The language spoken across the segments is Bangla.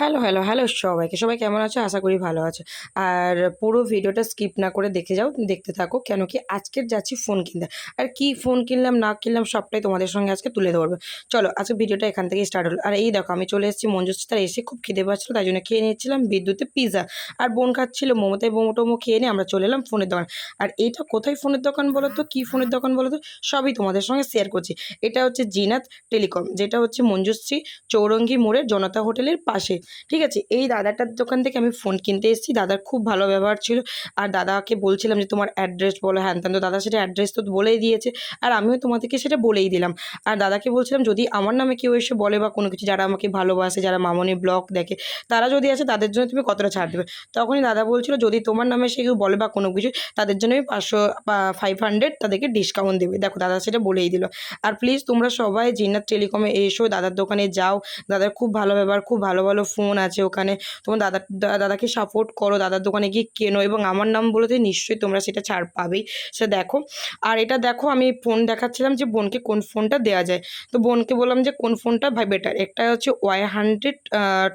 হ্যালো হ্যালো হ্যালো সবাইকে। সবাই কেমন আছো? আশা করি ভালো আছে। আর পুরো ভিডিওটা স্কিপ না করে দেখে যাও, দেখতে থাকো, কেন কি আজকের যাচ্ছি ফোন কিনতে। আর কি ফোন কিনলাম, না কিনলাম সবটাই তোমাদের সঙ্গে আজকে তুলে ধরবো। চলো, আজকে ভিডিওটা এখান থেকেই স্টার্ট হলো। আর এই দেখো, আমি চলে এসেছি মঞ্জুশ্রী, তার এসে খুব খিদে পাচ্ছিলো, তাই জন্য খেয়ে নিচ্ছিলাম বিদ্যুতে পিৎজা আর বোন খাচ্ছিল মোমোতে মোমো টোমো খেয়ে নিয়ে আমরা চলে এলাম ফোনের দোকান। আর এইটা কোথায় ফোনের দোকান বলো তো? কী ফোনের দোকান বলো তো? সবই তোমাদের সঙ্গে শেয়ার করছি। এটা হচ্ছে জিনাত টেলিকম, যেটা হচ্ছে মঞ্জুশ্রী চৌরঙ্গি মোড়ের জনতা হোটেলের পাশে। ঠিক আছে? এই দাদাটার দোকান থেকে আমি ফোন কিনতে এসেছি। দাদার খুব ভালো ব্যবহার ছিল। আর দাদাকে বলছিলাম যে, তোমার অ্যাড্রেস বলো। হ্যান তো দাদা সেটা অ্যাড্রেস তো বলেই দিয়েছে। আর আমিও তোমাদেরকে সেটা বলেই দিলাম। আর দাদাকে বলছিলাম, যদি আমার নামে কেউ এসে বলে বা কোনো কিছু, যারা আমাকে ভালোবাসে, যারা মামনি ব্লগ দেখে, তারা যদি আসে, তাদের জন্য তুমি কতটা ছাড় দেবে? তখনই দাদা বলছিল, যদি তোমার নামে সে কেউ বলে বা কোনো কিছু, তাদের জন্য আমি পাঁচশো ফাইভ হান্ড্রেড তাদেরকে ডিসকাউন্ট দেবে। দেখো, দাদা সেটা বলেই দিল। আর প্লিজ তোমরা সবাই জিনাত টেলিকমে এসো, দাদার দোকানে যাও। দাদার খুব ভালো ব্যবহার, খুব ভালো ভালো ফোন আছে ওখানে। তোমার দাদা দাদাকে সাপোর্ট করো, দাদার দোকানে গিয়ে কেনো এবং আমার নাম বলতে নিশ্চয়ই তোমরা সেটা ছাড় পাবেই। সে দেখো, আর এটা দেখো, আমি ফোন দেখাচ্ছিলাম যে বোনকে কোন ফোনটা দেওয়া যায়। তো বোনকে বললাম যে কোন ফোনটা ভাই বেটার একটা হচ্ছে Y hundred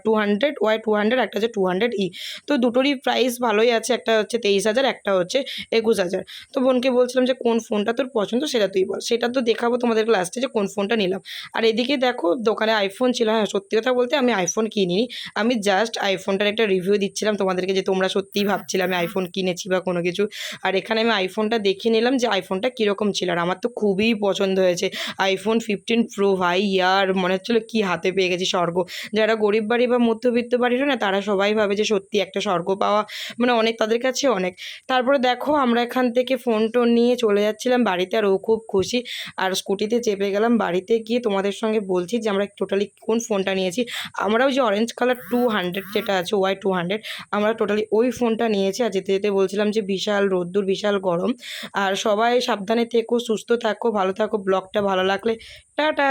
two hundred Y two hundred একটা হচ্ছে টু হান্ড্রেড ই তো দুটোরই প্রাইস ভালোই আছে, একটা হচ্ছে তেইশ হাজার, একটা হচ্ছে একুশ হাজার। তো বোনকে বলছিলাম যে কোন ফোনটা তোর পছন্দ, সেটা তুই বল। সেটা তো দেখাবো তোমাদের লাস্টে যে কোন ফোনটা নিলাম। আর এদিকে দেখো, দোকানে আইফোন ছিল হ্যাঁ সত্যি কথা বলতে আমি আইফোন কিনিনি। আমি জাস্ট আইফোনটার একটা রিভিউ দিচ্ছিলাম তোমাদেরকে যে তোমরা সত্যিই ভাবছিলে আমি আইফোন কিনেছি বা কোনো কিছু। আর এখানে আমি আইফোনটা দেখে নিলাম যে আইফোনটা কীরকম ছিল আর আমার তো খুবই পছন্দ হয়েছে। আইফোন ফিফটিন প্রো ভাই, ইয়ার মনে হচ্ছিল কি হাতে পেয়ে গেছি স্বর্গ। যারা গরিব বাড়ি বা মধ্যবিত্ত বাড়ির না, তারা সবাই ভাবে যে সত্যি একটা স্বর্গ পাওয়া মানে অনেক, তাদের কাছে অনেক। তারপরে দেখো আমরা এখান থেকে ফোন টোন নিয়ে চলে যাচ্ছিলাম বাড়িতে আর ও খুব খুশি। আর স্কুটিতে চেপে গেলাম বাড়িতে গিয়ে তোমাদের সঙ্গে বলছি যে আমরা টোটালি কোন ফোনটা নিয়েছি? আমরাও যে অরেঞ্জ কালার টু হান্ড্রেড যেটা আছে ওয়াই টু হান্ড্রেড আমরা টোটালি ওই ফোনটা নিয়েছি। আর যেতে যেতে বলছিলাম যে, বিশাল রোদ্দুর, বিশাল গরম। আর সবাই সাবধানে থেকো, সুস্থ থাকো, ভালো থাকো, ব্লগটা ভালো লাগলে। টাটা!